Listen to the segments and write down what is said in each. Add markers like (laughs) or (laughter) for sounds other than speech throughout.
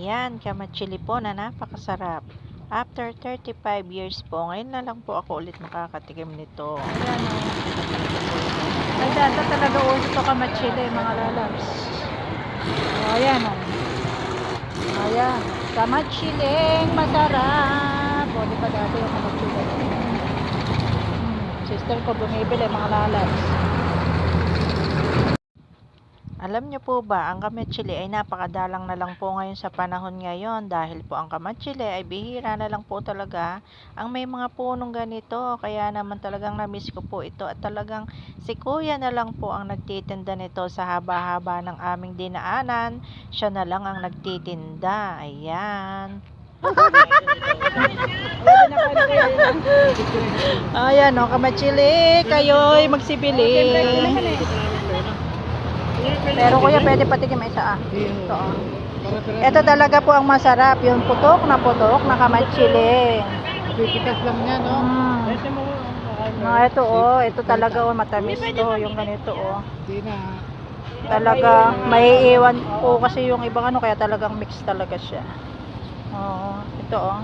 Ayan, kamachili po na napakasarap. After 35 years po, ngayon na lang po ako ulit makakatikim nito. Ayan o. Ay, data talaga uso to kamachili, mga lalabs. O, ayan o. Ayan. Kamachiling masarap. O, di ba dati yung kamachili? Hmm. Sister ko bumibili, mga lalabs. Alam niyo po ba, ang kamachili ay napakadalang na lang po ngayon sa panahon ngayon dahil po ang kamachili ay bihira na lang po talaga ang may mga punong ganito. Kaya naman talagang namiss ko po ito at talagang si kuya na lang po ang nagtitinda nito sa haba-haba ng aming dinaanan. Siya na lang ang nagtitinda. Ayan. (laughs) Ayan o, kamachili. Kayo'y magsibili. Pero kuya, pwede patikim isa ah. Ito ah. Ito talaga po ang masarap. Yung putok na putok na kamatsili. Pipitas lang niya, no? Mm. Mga ito oh, ito talaga oh, matamis to. Yung ganito oh. Talaga, maiiwan po kasi yung ibang ano, kaya talagang mix talaga siya. Oo, ito oh.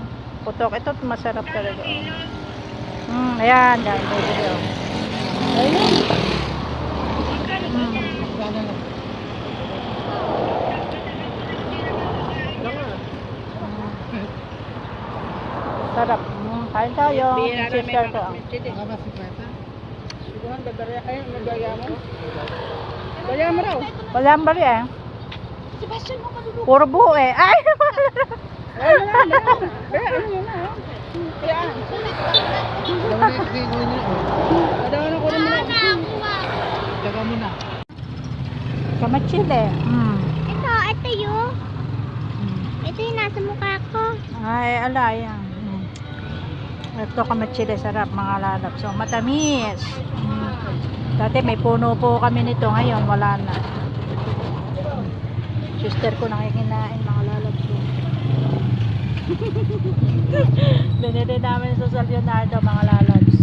Putok, ito masarap talaga. Oh. Mm, ayan, dahil bibili oh. Ayun. Mm. Sana na. Sarap. Mm, kain tayo. Sister ko. ah. Baka ba si Kweta? Wala ang bari eh. Puro buo eh. Ay! Dalawa na yung tingin niya. Daga mo na. Kamachile. Mm. Ito, ito yun. Ito yung nasa mukha ko. Ay, ala, yan. Ito kamachile, sarap mga lalap. So, matamis. Mm. Dati may puno po kami nito. Ngayon, wala na. Sister ko nakikinain mga lalap. (laughs) Binili namin sa San Leonardo mga lalabs.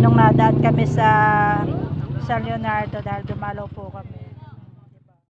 Nung nadaan kami sa San Leonardo dahil dumalaw po kami.